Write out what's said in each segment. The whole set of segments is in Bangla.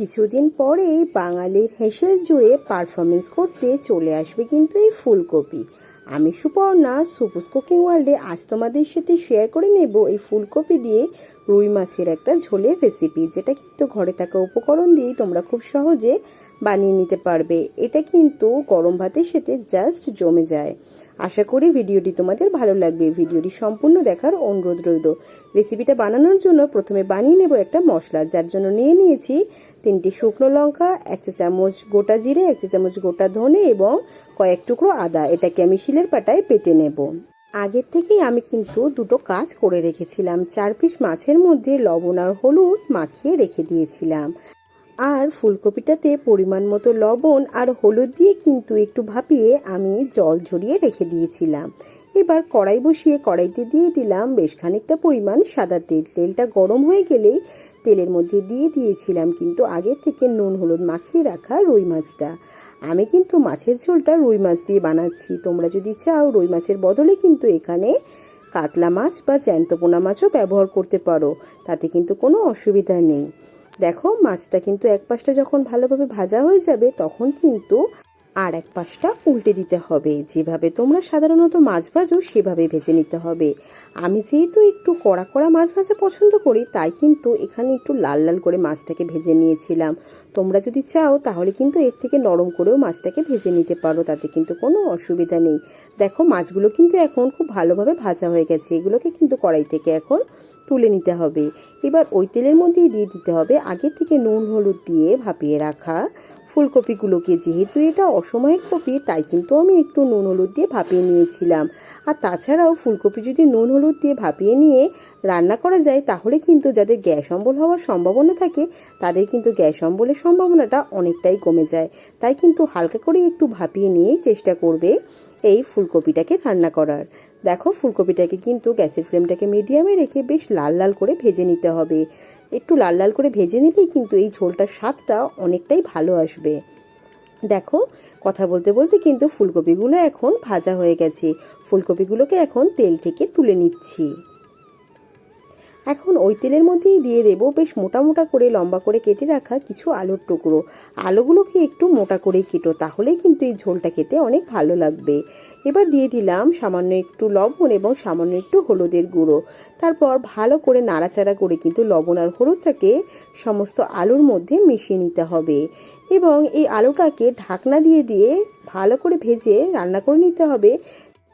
কিছুদিন পরেই বাঙালির হেসেল জুড়ে পারফরমেন্স করতে চলে আসবে কিন্তু এই ফুলকপি। আমি সুপর্ণা, সুপুস কুকিং ওয়ার্ল্ডে আজ তোমাদের সাথে শেয়ার করে নেব এই ফুলকপি দিয়ে রুই মাছের একটা ঝোলের রেসিপি যেটা কিন্তু ঘরে থাকা উপকরণ দিয়েই তোমরা খুব সহজে বানিয়ে নিতে পারবে। এটা কিন্তু গরম ভাতের সাথে জাস্ট জমে যায়। আশা করি ভিডিওটি তোমাদের ভালো লাগবে। ভিডিওটি সম্পূর্ণ দেখার অনুরোধ রইল। রেসিপিটা বানানোর জন্য প্রথমে বানিয়ে নেব একটা মশলা। যার জন্য নিয়ে নিয়েছি তিনটি শুকনো লঙ্কা, এক চা চামচ গোটা জিরে, এক চা চামচ গোটা ধনে এবং কয়েক টুকরো আদা। এটাকে আমি শিলের পাটায় পেটে নেব। আগের থেকেই আমি কিন্তু দুটো কাজ করে রেখেছিলাম। চার পিস মাছের মধ্যে লবণ আর হলুদ মাখিয়ে রেখে দিয়েছিলাম। আর ফুলকপিটাতে পরিমাণ মতো লবণ আর হলুদ দিয়ে কিন্তু একটু ভাপিয়ে আমি জল ঝরিয়ে রেখে দিয়েছিলাম। এবার কড়াই বসিয়ে কড়াইতে দিয়ে দিলাম বেশ খানিকটা পরিমাণ সাদা তেল। তেলটা গরম হয়ে গেলেই তেলের মধ্যে দিয়ে দিয়েছিলাম কিন্তু আগে থেকে নুন হলুদ মাখিয়ে রাখা রুই মাছটা। আমি কিন্তু মাছের ঝোলটা রুই মাছ দিয়ে বানাচ্ছি। তোমরা যদি চাও রুই মাছের বদলে কিন্তু এখানে কাতলা মাছ বা জ্যান্ত পোনা মাছও ব্যবহার করতে পারো। তাতে কিন্তু কোনো অসুবিধা নেই। দেখো মাছটা কিন্তু এক পাশটা যখন ভালোভাবে ভাজা হয়ে যাবে তখন কিন্তু আর এক পাশটা উল্টে দিতে হবে। যেভাবে তোমরা সাধারণত মাছ ভাজো, সেভাবে ভেজে নিতে হবে। আমি যেহেতু একটু কড়া কড়া মাছ ভাজা পছন্দ করি, তাই কিন্তু এখানে একটু লাল লাল করে মাছটাকে ভেজে নিয়েছিলাম। তোমরা যদি চাও, তাহলে কিন্তু এর থেকে নরম করেও মাছটাকে ভেজে নিতে পারো, তাতে কিন্তু কোনো অসুবিধা নেই। দেখো, মাছগুলো কিন্তু এখন খুব ভালোভাবে ভাজা হয়ে গেছে। এগুলোকে কিন্তু কড়াই থেকে এখন তুলে নিতে হবে। এবার ওই তেলের মধ্যেই দিয়ে দিতে হবে আগে থেকে নুন, হলুদ দিয়ে ভাপিয়ে রাখা ফুলকপিগুলোকে যেহেতু এটা অসময়ের কপি, তাই কিন্তু আমি একটু নুন হলুদ দিয়ে ভাপিয়ে নিয়েছিলাম। আর তাছাড়াও ফুলকপি যদি নুন হলুদ দিয়ে ভাপিয়ে নিয়ে রান্না করা যায়, তাহলে কিন্তু যাদের গ্যাস অম্বল হওয়ার সম্ভাবনা থাকে, তাদের কিন্তু গ্যাস অম্বলের সম্ভাবনাটা অনেকটাই কমে যায়। তাই কিন্তু হালকা করে একটু ভাপিয়ে নিয়েই চেষ্টা করবে এই ফুলকপিটাকে রান্না করার। দেখো, ফুলকপিটাকে কিন্তু গ্যাসের ফ্লেমটাকে মিডিয়ামে রেখে বেশ লাল লাল করে ভেজে নিতে হবে। একটু লাল লাল করে ভেজে নিলেই কিন্তু এই ঝোলটার স্বাদটা অনেকটাই ভালো আসবে। দেখো, কথা বলতে বলতে কিন্তু ফুলকপিগুলো এখন ভাজা হয়ে গেছে। ফুলকপিগুলোকে এখন তেল থেকে তুলে নিচ্ছি। এখন ওই তেলের মধ্যেই দিয়ে দেবো বেশ মোটা মোটা করে লম্বা করে কেটে রাখা কিছু আলুর টুকরো। আলুগুলোকে একটু মোটা করেই কেটো, তাহলেই কিন্তু এই ঝোলটা খেতে অনেক ভালো লাগবে। এবার দিয়ে দিলাম সামান্য একটু লবণ এবং সামান্য একটু হলুদের গুঁড়ো। তারপর ভালো করে নাড়াচাড়া করে কিন্তু লবণ আর হলুদটাকে সমস্ত আলুর মধ্যে মিশিয়ে নিতে হবে। এবং এই আলুটাকে ঢাকনা দিয়ে দিয়ে ভালো করে ভেজে রান্না করে নিতে হবে।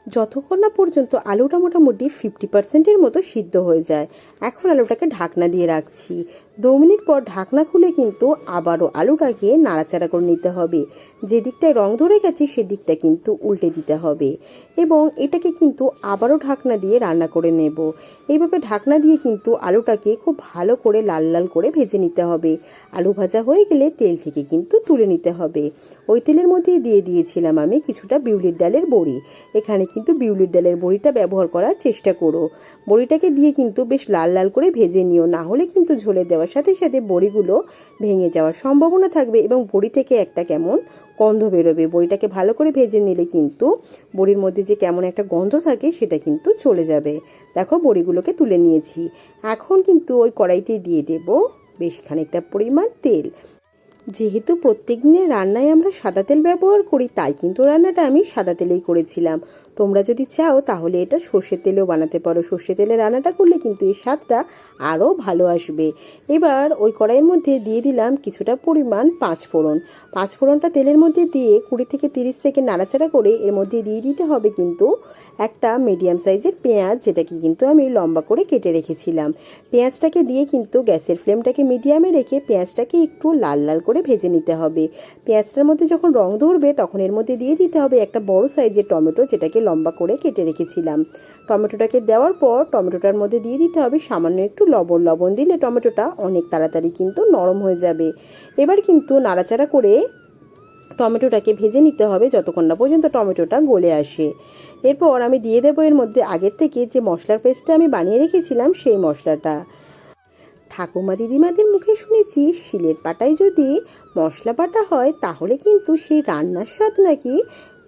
যতক্ষণ না পর্যন্ত আলুটা মোটামুটি ফিফটি পার্সেন্টের মতো সিদ্ধ হয়ে যায়, এখন আলুটাকে ঢাকনা দিয়ে রাখছি। দু মিনিট পর ঢাকনা খুলে কিন্তু আবারও আলুটাকে নাড়াচাড়া করে নিতে হবে। যে দিকটায় রং ধরে গেছে সেদিকটা কিন্তু উল্টে দিতে হবে। এবং এটাকে কিন্তু আবারও ঢাকনা দিয়ে রান্না করে নেব। এইভাবে ঢাকনা দিয়ে কিন্তু আলুটাকে খুব ভালো করে লাল লাল করে ভেজে নিতে হবে। আলু ভাজা হয়ে গেলে তেল থেকে কিন্তু তুলে নিতে হবে। ওই তেলের মধ্যে দিয়ে দিয়েছিলাম আমি কিছুটা বিউলির ডালের বড়ি। এখানে কিন্তু বিউলির ডালের বড়িটা ব্যবহার করার চেষ্টা করো। বড়িটাকে দিয়ে কিন্তু বেশ লাল লাল করে ভেজে নিও, না হলে কিন্তু ঝোলে দেওয়ার সাথে সাথে বড়িগুলো ভেঙে যাওয়ার সম্ভাবনা থাকবে এবং বড়ি থেকে একটা কেমন গন্ধ বেরোবে। বড়িটাকে ভালো করে ভেজে নিলে কিন্তু বড়ির মধ্যে যে কেমন একটা গন্ধ থাকে সেটা কিন্তু চলে যাবে। দেখো, বড়িগুলোকে তুলে নিয়েছি। এখন কিন্তু ওই কড়াইতে দিয়ে দেব বেশ খানিকটা পরিমাণ তেল। যেহেতু প্রত্যেক দিনের রান্নায় আমরা সাদা তেল ব্যবহার করি, তাই কিন্তু রান্নাটা আমি সাদা তেলেই করেছিলাম। তোমরা যদি চাও তাহলে এটা সর্ষের তেলেও বানাতে পারো। সর্ষে তেলে রান্নাটা করলে কিন্তু এর স্বাদটা আরও ভালো আসবে। এবার ওই কড়াইয়ের মধ্যে দিয়ে দিলাম কিছুটা পরিমাণ পাঁচ ফোড়ন পাঁচ ফোড়নটা তেলের মধ্যে দিয়ে কুড়ি থেকে তিরিশ সেকেন্ড নাড়াচাড়া করে এর মধ্যে দিয়ে দিতে হবে কিন্তু একটা মিডিয়াম সাইজের পেঁয়াজ, যেটাকে কিন্তু আমি লম্বা করে কেটে রেখেছিলাম। পেঁয়াজটাকে দিয়ে কিন্তু গ্যাসের ফ্লেমটাকে মিডিয়ামে রেখে পেঁয়াজটাকে একটু লাল লাল করে ভেজে নিতে হবে। পেঁয়াজটার মধ্যে যখন রং ধরবে তখন এর মধ্যে দিয়ে দিতে হবে একটা বড় সাইজের টমেটো, যেটাকে লম্বা করে কেটে রেখেছিলাম। টমেটোটাকে দেওয়ার পর টমেটোটার মধ্যে দিয়ে দিতে হবে সামান্য একটু লবণ। লবণ দিলে টমেটোটা অনেক তাড়াতাড়ি কিন্তু নরম হয়ে যাবে। এবার কিন্তু নাড়াচাড়া করে টমেটোটাকে ভেজে নিতে হবে যতক্ষণ না পর্যন্ত টমেটোটা গলে আসে। এরপর আমি দিয়ে দেবো এর মধ্যে আগের থেকে যে মশলার পেস্টটা আমি বানিয়ে রেখেছিলাম সেই মশলাটা। ঠাকুমা দিদিমাদের মুখে শুনেছি শিলের পাটায় যদি মশলা বাটা হয় তাহলে কিন্তু সেই রান্নার স্বাদ নাকি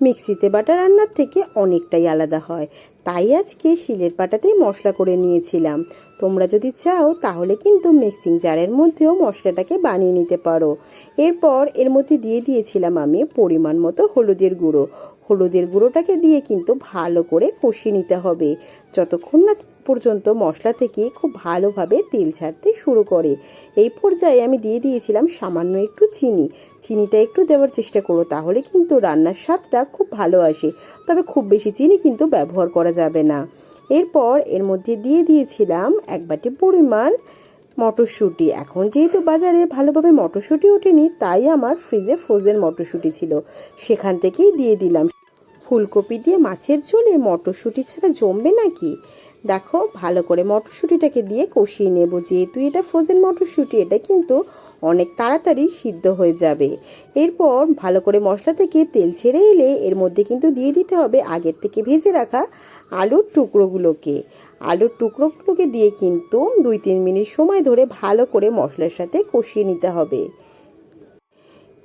মিক্সিতে বাটা রান্নার থেকে অনেকটাই আলাদা হয়। তাই আজকে শিলের পাটাতেই মশলা করে নিয়েছিলাম। তোমরা যদি চাও তাহলে কিন্তু মিক্সিং জারের মধ্যেও মশলাটাকে বানিয়ে নিতে পারো। এরপর এর মধ্যে দিয়ে দিয়েছিলাম আমি পরিমাণ মতো হলুদের গুঁড়ো। হলুদের গুঁড়োটাকে দিয়ে কিন্তু ভালো করে কষিয়ে নিতে হবে। যতক্ষণ না পর্যন্ত মশলা থেকে খুব ভালোভাবে তেল ছাড়তে শুরু করে। এই পর্যায়ে আমি দিয়ে দিয়েছিলাম সামান্য একটু চিনি। চিনিটা একটু দেওয়ার চেষ্টা করো, তাহলে কিন্তু রান্নার স্বাদটা খুব ভালো আসে। তবে খুব বেশি চিনি কিন্তু ব্যবহার করা যাবে না। এরপর এর মধ্যে দিয়ে দিয়েছিলাম এক বাটি পরিমাণ মটরশুঁটি। এখন যেহেতু বাজারে ভালোভাবে মটরশুঁটি ওঠেনি, তাই আমার ফ্রিজে ফ্রোজেন মটরশুঁটি ছিল। সেখান থেকেই দিয়ে দিলাম। ফুলকপি দিয়ে মাছের ঝোলে মটরশুঁটি ছাড়া জমবে নাকি? দেখো, ভালো করে মটরশুঁটিটাকে দিয়ে কষিয়ে নেব। যেহেতু এটা ফ্রোজেন মটরশুঁটি, এটা কিন্তু অনেক তাড়াতাড়ি সিদ্ধ হয়ে যাবে। এরপর ভালো করে মশলা থেকে তেল ছেড়ে এলে এর মধ্যে কিন্তু দিয়ে দিতে হবে আগের থেকে ভেজে রাখা আলুর টুকরোগুলোকে। আলুর টুকরোগুলোকে দিয়ে কিন্তু দুই তিন মিনিট সময় ধরে ভালো করে মশলার সাথে কষিয়ে নিতে হবে।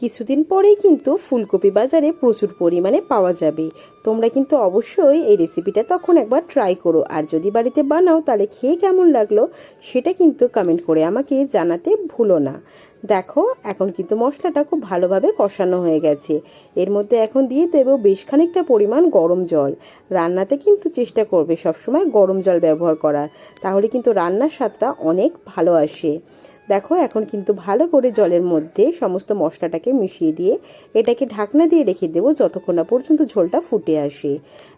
কিছুদিন পরেই কিন্তু ফুলকপি বাজারে প্রচুর পরিমাণে পাওয়া যাবে। তোমরা কিন্তু অবশ্যই এই রেসিপিটা তখন একবার ট্রাই করো। আর যদি বাড়িতে বানাও, তাহলে খেয়ে কেমন লাগল সেটা কিন্তু কমেন্ট করে আমাকে জানাতে ভুলো না। দেখো, এখন কিন্তু মশলাটা খুব ভালোভাবে কষানো হয়ে গেছে। এর মধ্যে এখন দিয়ে দেব বেশ খানিকটা পরিমাণ গরম জল। রান্নাতে কিন্তু চেষ্টা করবে সবসময় গরম জল ব্যবহার করার। তাহলে কিন্তু রান্নার স্বাদটা অনেক ভালো আসে। দেখো, এখন কিন্তু ভালো করে জলের মধ্যে সমস্ত মশলাটাকে মিশিয়ে দিয়ে এটাকে ঢাকনা দিয়ে রেখে দেবো যতক্ষণ না পর্যন্ত ঝোলটা ফুটে আসে।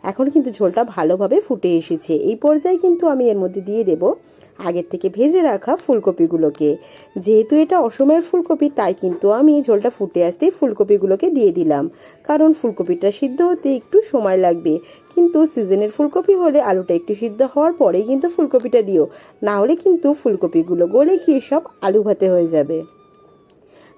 এখন কিন্তু ঝোলটা ভালোভাবে ফুটে এসেছে। এই পর্যায়ে কিন্তু আমি এর মধ্যে দিয়ে দেব আগের থেকে ভেজে রাখা ফুলকপিগুলোকে। যেহেতু এটা অসময়ের ফুলকপি, তাই কিন্তু আমি ঝোলটা ফুটে আসতেই ফুলকপিগুলোকে দিয়ে দিলাম। কারণ ফুলকপিটা সিদ্ধ হতে একটু সময় লাগবে। কিন্তু সিজনের ফুলকপি হলে আলুটা একটু সিদ্ধ হওয়ার পরেই কিন্তু ফুলকপিটা দিও। না হলে কিন্তু ফুলকপিগুলো গলে গিয়ে সব আলু ভাতে হয়ে যাবে।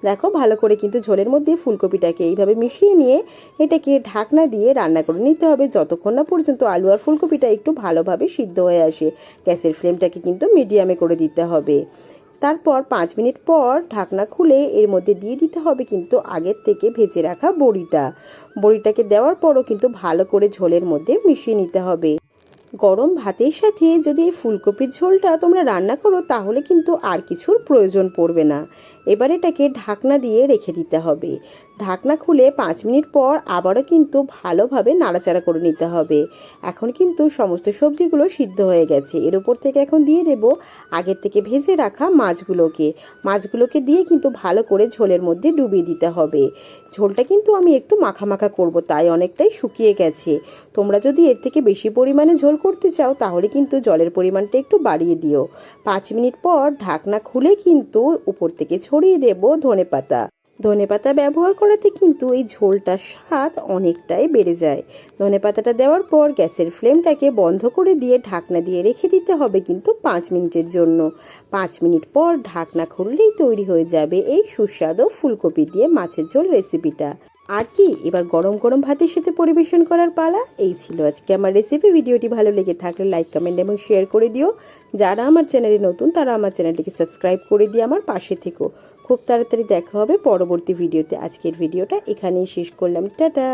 দেখো, ভালো করে কিন্তু ঝোলের মধ্যে ফুলকপিটাকে এইভাবে মিশিয়ে নিয়ে এটাকে ঢাকনা দিয়ে রান্না করে নিতে হবে। যতক্ষণ না পর্যন্ত আলু আর ফুলকপিটা একটু ভালোভাবে সিদ্ধ হয়ে আসে, গ্যাসের ফ্লেমটাকে কিন্তু মিডিয়ামে করে দিতে হবে। তারপর পাঁচ মিনিট পর ঢাকনা খুলে এর মধ্যে দিয়ে দিতে হবে কিন্তু আগের থেকে ভেজে রাখা বড়িটা। বড়িটাকে দেওয়ার পরও কিন্তু ভালো করে ঝোলের মধ্যে মিশিয়ে নিতে হবে। গরম ভাতের সাথে যদি এই ফুলকপির ঝোলটা তোমরা রান্না করো তাহলে কিন্তু আর কিছুর প্রয়োজন পড়বে না। এবার এটাকে ঢাকনা দিয়ে রেখে দিতে হবে। ঢাকনা খুলে পাঁচ মিনিট পর আবারও কিন্তু ভালোভাবে নাড়াচাড়া করে নিতে হবে। এখন কিন্তু সমস্ত সবজিগুলো সিদ্ধ হয়ে গেছে। এর উপর থেকে এখন দিয়ে দেব আগের থেকে ভেজে রাখা মাছগুলোকে। মাছগুলোকে দিয়ে কিন্তু ভালো করে ঝোলের মধ্যে ডুবিয়ে দিতে হবে। ঝোলটা কিন্তু আমি একটু মাখা মাখা করব, তাই অনেকটাই শুকিয়ে গেছে। তোমরা যদি এর থেকে বেশি পরিমাণে ঝোল করতে চাও, তাহলে কিন্তু জলের পরিমাণটা একটু বাড়িয়ে দিও। পাঁচ মিনিট পর ঢাকনা খুলে কিন্তু উপর থেকে ছড়িয়ে দেব ধনে পাতা ধনে পাতা ব্যবহার করাতে কিন্তু এই ঝোলটার স্বাদ অনেকটাই বেড়ে যায়। ধনে পাতাটা দেওয়ার পর গ্যাসের ফ্লেমটাকে বন্ধ করে দিয়ে ঢাকনা দিয়ে রেখে দিতে হবে কিন্তু পাঁচ মিনিটের জন্য। পাঁচ মিনিট পর ঢাকনা খুললেই তৈরি হয়ে যাবে এই সুস্বাদু ফুলকপি দিয়ে মাছের ঝোল রেসিপিটা। আর কি, এবার গরম গরম ভাতের সাথে পরিবেশন করার পালা, এই ছিল আজকে আমার রেসিপি। ভিডিওটি ভালো লেগে থাকলে লাইক, কমেন্ট এবং শেয়ার করে দিও। যারা আমার চ্যানেলে নতুন, তারা আমার চ্যানেলটিকে সাবস্ক্রাইব করে দিয়ে আমার পাশে থেকো। খুব তাড়াতাড়ি দেখা হবে পরবর্তী ভিডিওতে। আজকের ভিডিওটা এখানেই শেষ করলাম। টাটা!